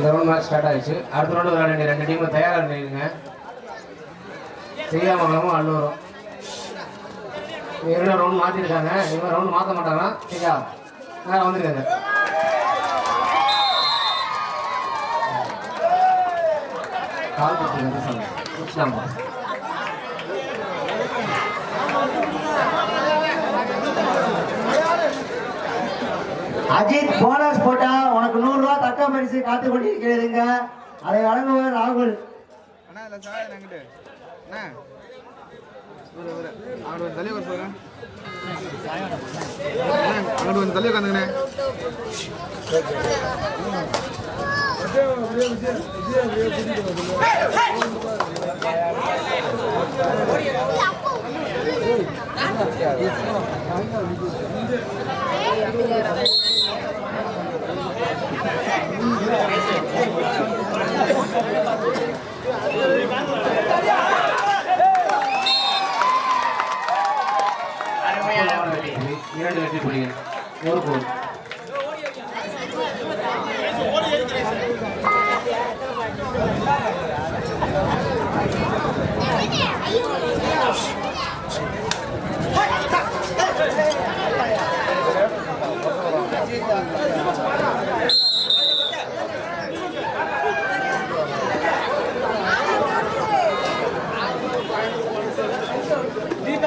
இந்த round match start ஆயிடுச்சு. அடுத்த ரவுண்டு விளையாட வேண்டிய ரெண்டு டீமும் தயாராக இருந்தீங்க செய்யாமங்கலமும் அள்ளூரும் இரண்டு ரவுண்ட் மாற்றிருக்காங்க இவங்க ரவுண்ட் மாற்ற மாட்டாங்க சரியா நான் வந்துருக்காங்க கால் கொடுத்துருக்காங்க அஜித் போனஸ் போட்டா உனக்கு நூறு ரூபாய் தக்க பரிசு காத்து கொண்டிருக்கிறதுங்க அதை வழங்குவர் ராகுல் அண்ணா இல்லை இரண்டு வெற்றி புலிகள். ஒரு கோல்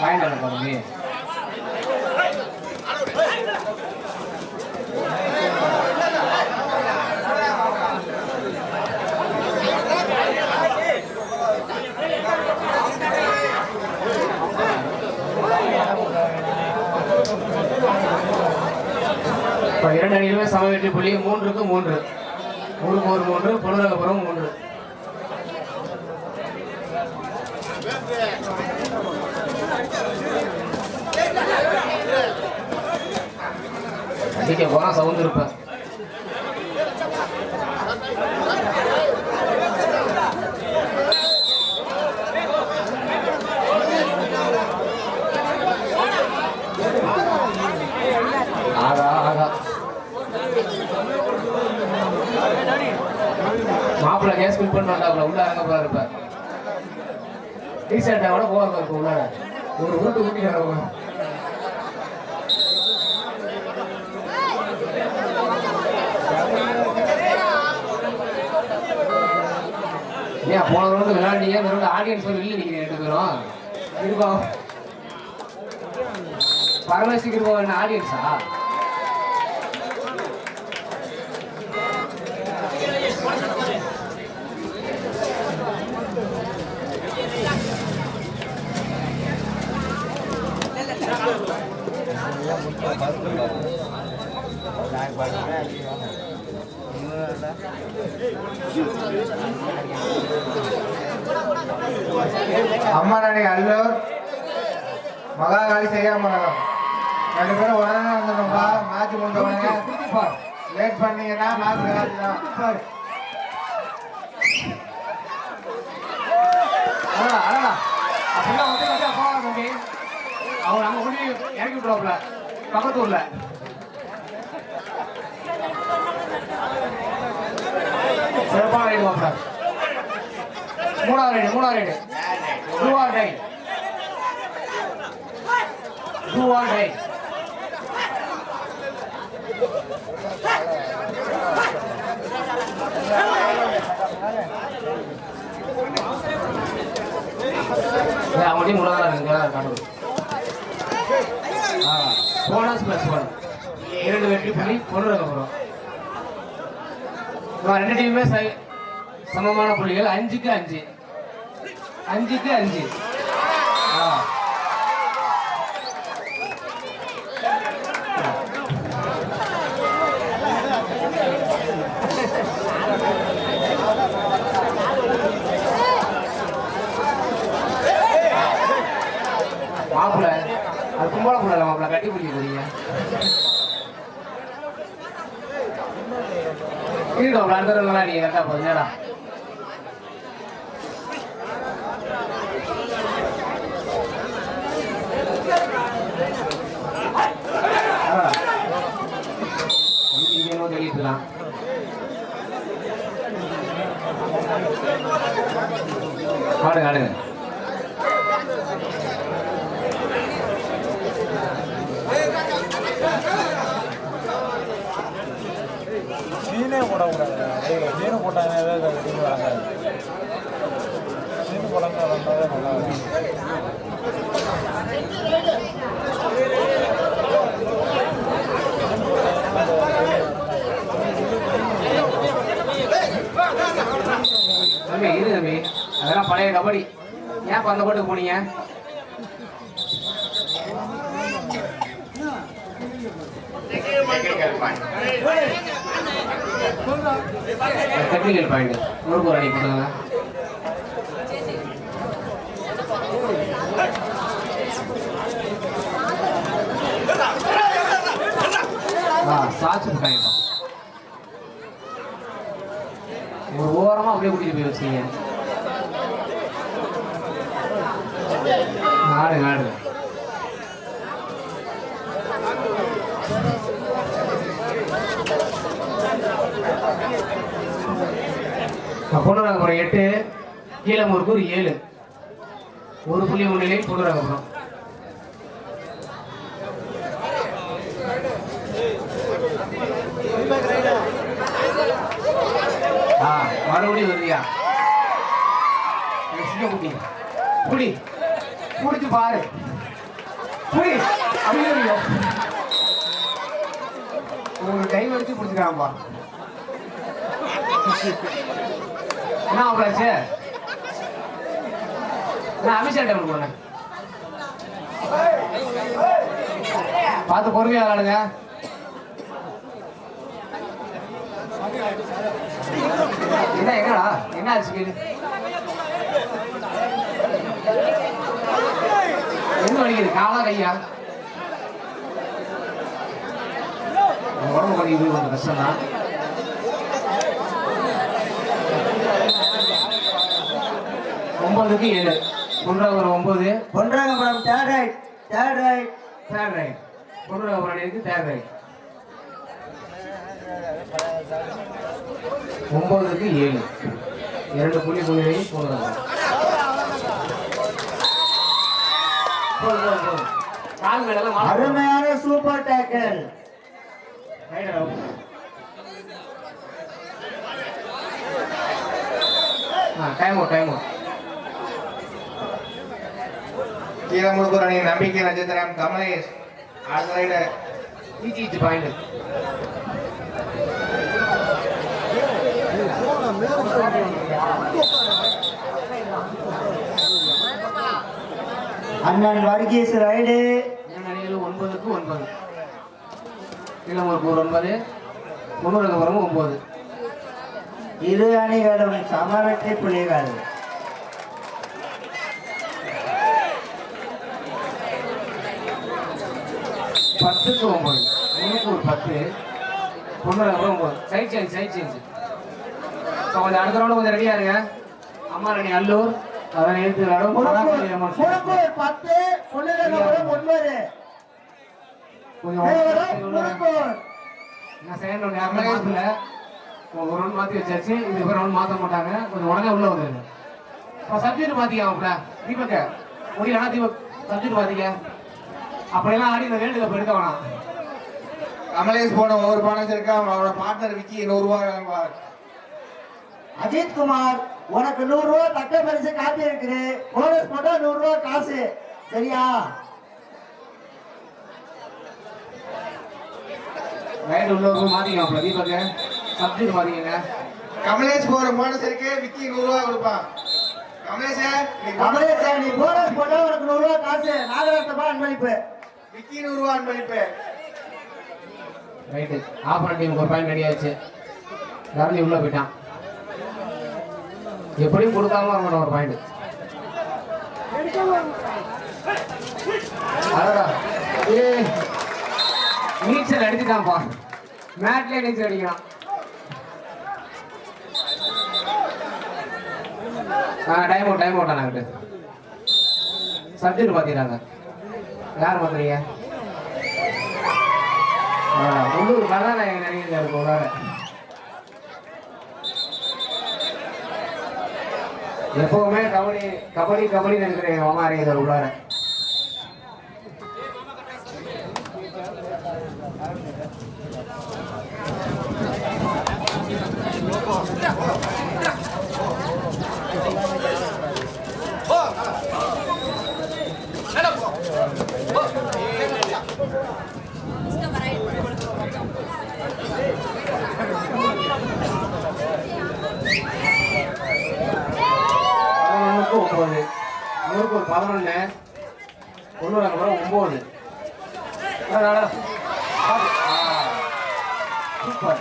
பாயிண்ட் பாருங்க இப்போ இரண்டு அணிகளுமே சம வெற்றி புள்ளி மூன்றுக்கு மூன்று. மூணுக்கு ஒரு மூன்று புனரகபுரம் மூன்று. அடிக்க போனா சவுந்து இருப்பேன். மாப்பிள்ள கேஸ் உள்ள இறங்க போறா இருப்ப டீஷர்ட்டை கூட போவாங்க இருப்ப உள்ள. ஒரு உருட்டு ஊட்டி வரவங்க ஏன் போன ரவுண்டு விளையாண்டீங்க இந்த ரவுண்டு ஆடியன்ஸ் ஒரு வெளில நிக்கிறீங்க ரெண்டு பேரும். இருப்பா பரமேசிக்கு இருப்பா ஆடியன்ஸா அம்மாநாடி அல்லூர் மகாகாளி செய்யாமங்கலம் ரெண்டு பேரும் உடனே வந்துடும்பா மேட்ச் முடிஞ்ச உடனே. லேட் பண்ணீங்கன்னா மேட்ச் காலி தான் அடடா. வந்து அவன் அங்கே கொண்டு இறக்கி விடுவாப்புல பக்கத்தூரில். சிறப்பான ரைடு வாப்புல மூணாவது ரைடு மூணாவது raid do or die do or die அவங்கள்டையும் bonus plus one இரண்டு வெற்றி புள்ளி கொண்டு அப்புறம். ரெண்டு டீமுமே சை- சமமான புள்ளிகள். அஞ்சுக்கு அஞ்சு. அஞ்சுக்கு அஞ்சு ஆ மாப்பிள்ள அது கும்பல புள்ள மாப்பிள்ள கட்டி பிடிக்க போறீங்க இருக்கட்டும் அடுத்த நீங்க கரெக்டா போதும் நேரா ஆடுங்க ஆடுங்க சீனே போடக்கூடாது சீனு போட்டாங்கன்னாவே ஏதாவது சீனு வழங்காது சீனு போடாமல் வந்தாலே நல்லா இருக்கும். தம்பி இரு தம்பி. அதெல்லாம் பழைய கபடி. ஏன் பந்த அந்த போட்டுக்கு போனீங்க? டெக்னிக்கல் பாயிண்ட் நூறு ஒரு அடி போடுங்க ஒரு ஓரமா அப்படியே கூட்டிட்டு போய் வச்சீங்க ஆடுங்க ஆடுங்க ஒரு அப்புறம் எட்டு கீழமூருக்கு ஒரு ஏழு. ஒரு புள்ளி ஒன்றிலே பொண்ணுறாங்க ஆ மறுபடியும் வருவியா சிங்க குட்டி. புடி பாரு. புடி ஐயோ ஒரு கை வச்சு பிடிச்சிக்கிறான்பா என்ன ஆகலாச்சு நான் அமிஷா டேபிள் போனேன் பார்த்து பொறுமையா விளாடுங்க என்ன எங்கடா என்ன ஆச்சு கேளு. என்ன வலிக்குது? காலா கையா? உடம்பு வலிக்குது கொஞ்சம் கஷ்டம் தான் ஒன்பதுக்கு ஏழு. குன்றாபுரம் ஒன்பது. Pondrangapuram third raid third raid third raid Kundrapuram இருக்கு தேர்ட் ரைட் ஒன்பதுக்கு ஏழு. இரண்டு புள்ளி புள்ளி போடுறாங்க. அருமையான super tackle time time out Keezhamuzhukkur அணியின் நம்பிக்கை நட்சத்திரம் கமலேஷ் அடுத்த ரைடு ஈச்சி ஈச்சி பாயிண்ட். அண்ணன் வர்கீஸ் ரைடு அணிகள் ஒன்பதுக்கு ஒன்பது. இளமூருக்கு ஒரு ஒன்பது. முன்னூறுக்கு ஒன்பது. இரு அணிகளும் சமவெற்றி புலிகள் பத்துக்கு ஒன்பது முன்னுக்கு ஒரு பத்து. அப்புறம் ஒன்பது சைட் சேஞ்ச் சைட் சேஞ்ச் இப்போ கொஞ்சம் அடுத்த ரவுண்டு கொஞ்சம் ரெடியா இருங்க. அம்மா ரெடி அல்லூர். அதான் எழுத்து விளையாடும் பத்து ஒன்பது. நான் செகண்ட் ரவுண்ட் யாருமே மாத்தல. ஒரு ரவுண்ட் மாத்தி வச்சாச்சு. இது ரவுண்ட் மாத்த மாட்டாங்க. கொஞ்சம் உடனே உள்ள வந்துருங்க. இப்போ சப்ஜெக்ட் மாத்திக்காமப்ல தீபக்க. முடியலனா தீபக் சப்ஜெக்ட் மாத்திக்க. அப்படியெல்லாம் ஆடி இந்த வேல்டு கப் எடுக்க வேணாம். கமலேஷ் போன ஒவ்வொரு பானம் இருக்கான் அவனோட பார்ட்னர் விக்கி ரூபாய் அஜித் குமார் உனக்கு நூறு ரூபா தக்க பரிசு காப்பி இருக்குது. போனஸ் போட்டா நூறு ரூபா காசு. சரியா? ரைடு உள்ளவங்க மாத்திக்கலாம் தீபக் சப்ஜெக்ட் மாத்திக்கங்க கமலேஷ் போற போனஸ் இருக்கு விக்கி நூறு ரூபா கொடுப்பான் கமலேஷ் கமலேஷ் நீ போனஸ் போட்டா அன்பளிப்பு. அன்பளிப்பு. ரைட்டு. டீமுக்கு ஒரு பாயிண்ட் ரெடி ஆச்சு ரவி உள்ள போயிட்டான். எப்படியும் கொடுக்காம இருக்கணும் ஒரு பாயிண்ட் அடடா. ஏ. நீச்சல் அடிச்சுட்டான்ப்பா. மேட்லயே நீச்சல் அடிக்கிறான். ஆ டைம் அவுட் டைம் அவுட் ஆனாங்கிட்டு சப்ஜெக்ட் பார்த்துக்கிறாங்க யார் பார்க்குறீங்க உள்ளூர் கதாநாயகன் நினைக்கிறேன் இருக்கும் உள்ளார? எப்பவுமே கபடி கபடி கபடி நினைக்கிறேன் மாமா அறிஞர் உள்ளார. பதினொன்றுக்கு ஒன்பது. நூறுக்கு ஒரு பதினொன்று தொண்ணூறு அங்கே ஒம்பது சூப்பர்.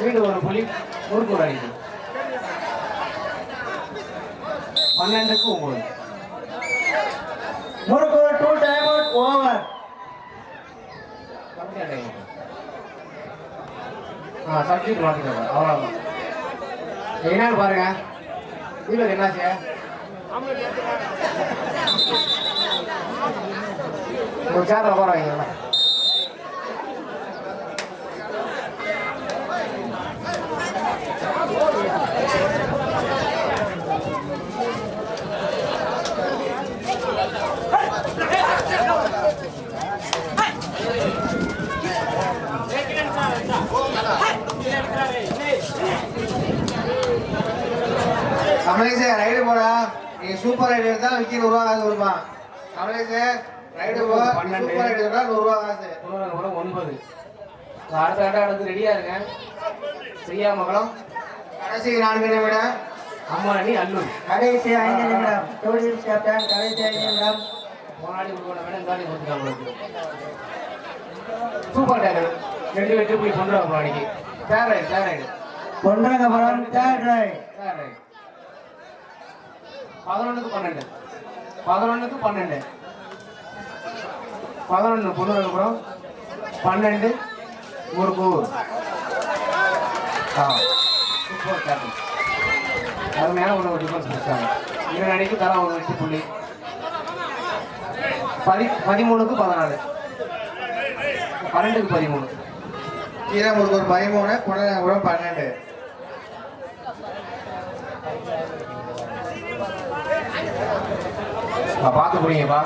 மீண்டும் ஒரு புள்ளி நூறுக்கு ஒரு அடிக்கும் பன்னெண்டுக்கு ஒம்பது முறுக்கு டூ டைம் அவுட் ஓவர் ஆ சப்ஜெக்ட் மாற்றிக்கலாம் அவ்வளோதான் என்னன்னு பாருங்க. தீபக் என்னாச்சு ஒரு சேர்ல போறாங்க வைங்களா கமலேஷ் ரைடு போடா நீ சூப்பர் ரைடு எடுத்தா விக்கி நூறு ரூபா காசு கொடுப்பான் கமலேஷ் ரைடு போ. சூப்பர் ரைடு எடுத்தா நூறு ரூபா காசு. அப்புறம் ஒன்பது. அடுத்த ஆட்டம் அடுத்து ரெடியா இருங்க செய்யாமங்கலம் கடைசி நான்கு நிமிடம் அம்மா அணி அல்லூர் கடைசி ஐந்து நிமிடம். டூரிஸ்ட் கேப்டன் கடைசி ஐந்து நிமிடம். முன்னாடி உங்களோட மேடம் தாண்டி கொடுத்துட்டாங்க சூப்பர் டேக்கர் ரெண்டு வெற்றி போய் வர அன்னைக்கு fair raid fair raid Pondrangapuram third raid fair raid பதினொன்றுக்கு பன்னெண்டு. பதினொன்றுக்கு பன்னெண்டு. பதினொன்று பொண்ணுறப்புறம் பன்னெண்டு முருகூர் ஆ சூப்பர் கேப்டன் அருமையான ஒரு டிஃபென்ஸ் முடிச்சாங்க இவன் அடிக்கு தலா ஒரு வெற்றி புள்ளி. பதி பதிமூணுக்கு பதினாலு. பன்னெண்டுக்கு பதிமூணு. கீரமுருக்கு ஒரு பதிமூணு புனரபுரம் பன்னெண்டு. பார்த்து புரியுங்கப்பா.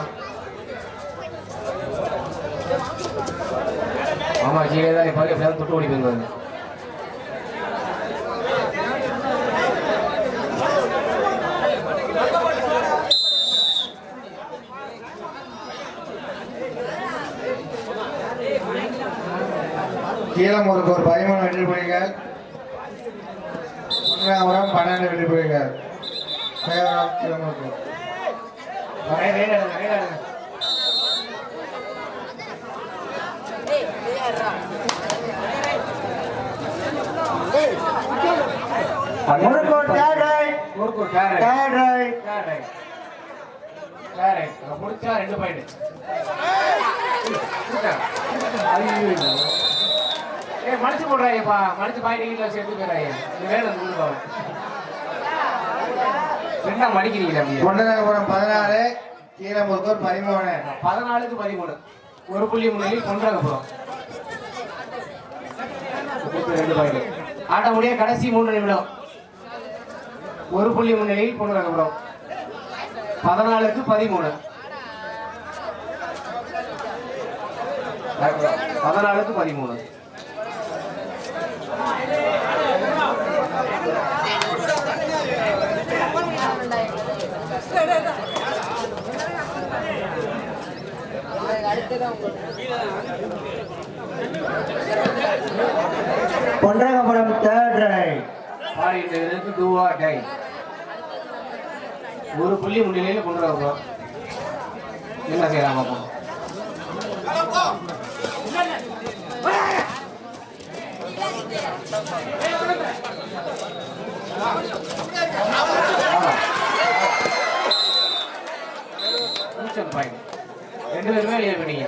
ஆமா கீழே தான் இப்போ எப்படியாவது தொட்டு ஓடி போயிருந்தாங்க கீழம் ஒரு பதிமூணு வெற்றி புலிகள் பன்னெண்டு வெற்றி புலிகள் ஃபேவரம் முடிச்சா ரெண்டு பாயிண்ட் ஏ மடிச்சு போடுறாயப்பா. மடிச்சு பாயிண்ட் சேர்த்து இது வேணும் மடிக்கிறீங்களா அப்படியே புனரபுரம் பதினாலு ஒரு பதிமூணு. பதினாலுக்கு பதிமூணு. ஒரு புள்ளி முன்னாடி கொண்டாங்க போறோம் ரெண்டு பாயிண்ட். ஆட்ட முடிய கடைசி மூன்று நிமிடம். ஒரு புள்ளி முன்னிலையில் போறோம் பதினாலுக்கு பதிமூணு. பதினாலுக்கு பதிமூணு. பொன்ராகபுரம் தேர்ட் ரைட் பாடிட்டு டூவா டை ஒரு புள்ளி முன்னிலையில் பொன்ராகபுரம். என்ன செய்யலாம் பார்ப்போம். Thank you. பூச்சம் பாயிண்ட் ரெண்டு பேருமே லீவ் பண்ணீங்க.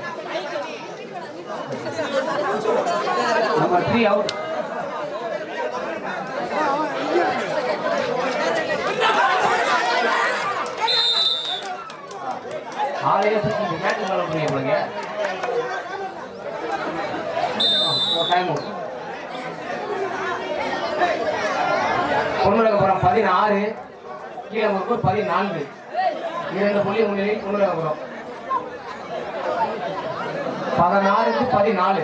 நம்பர் த்ரீ அவுட் ஆளையே தூக்கி மேட்ச் போலங்க டைம் பொண்ணுலகபுரம் பதினாறு கீழே பதினான்கு. இரண்டு புள்ளி முன்னிலை பொண்ணுலகபுரம் பதினாறுக்கு பதினாலு.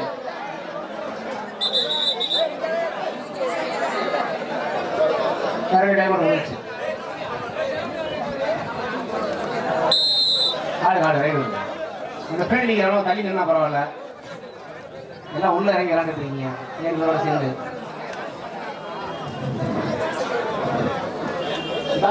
கரெக்ட் முடிச்சு ரைடு இந்த பின்னாடி எவ்வளோ தள்ளி நின்னா பரவாயில்ல. எல்லாம் உள்ள இறங்கி விளாண்டுட்டு இருக்கீங்க. சேர்ந்து? இதா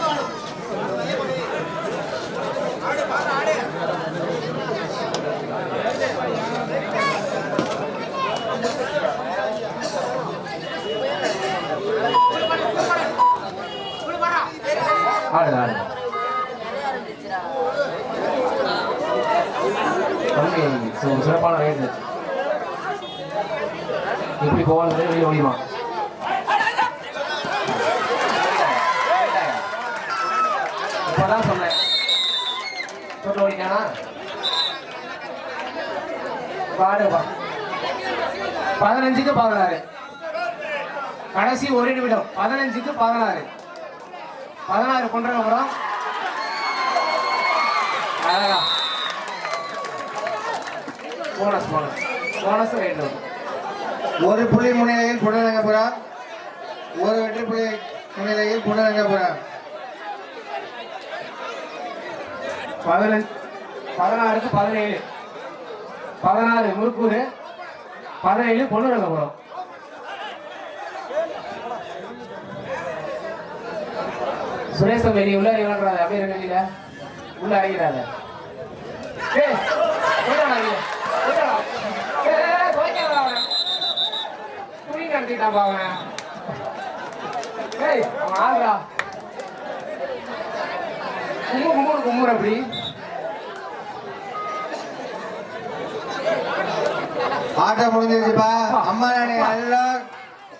போதும் ஆடு ஆடு தம்பி சி- சிறப்பான ரைடு எப்படி போவான்னு வெளியே ஓடிமா இப்பதான் சொன்னேன் சொல்ல ஓடிட்டானா பாடுப்பா பதினஞ்சுக்கு பதினாறு கடைசி ஒரு நிமிடம் பதினஞ்சுக்கு பதினாறு பதினாறு கொண்டு அப்புறம் அழகா போனஸ் போனஸ் போனஸ் ரைட் ஒரு புள்ளி முன்னிலையில் புனரங்கபுரா ஒரு வெற்றி புள்ளி முன்னிலையில் புனரங்கபுரா பதினஞ்சு பதினாறுக்கு பதினேழு. பதினாறு முறுக்கூர் பதினேழு பொண்ணுரங்கபுரம் சுரேஷம் வெளியே உள்ள இவன்றாத அப்படியே ரெண்டு உள்ள அடங்கிறாத ஏ போயிட்டாடா வெளியே. போயிட்டாடா. ஏய், ஏய், ஏய், போயிட்டாடா அவன். துணி நடத்திட்டான் அவன் ஏய் அவன் ஆடுறா கும்பு கும்பு கும்புற அப்படி. ஆட்டம் முடிஞ்சிருச்சுப்பா. அம்மா நாணி அல்லோர்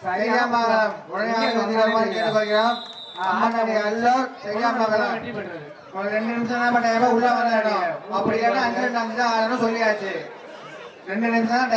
செய்யாமங்கலம் உடனே ஆரம்பிக்கிறோம் கேட்டுக்கொள்கிறோம் அம்மா நாணி அல்லோர் செய்யாமங்கலம் வெற்றி பெற்றது ஒரு ரெண்டு நிமிஷம் தான் டைம் உள்ள வந்தாடும் அப்படி இல்லைன்னா அஞ்சு ரெண்டு அஞ்சு தான் ஆடணும் சொல்லியாச்சு. ரெண்டு நிமிஷம் தான்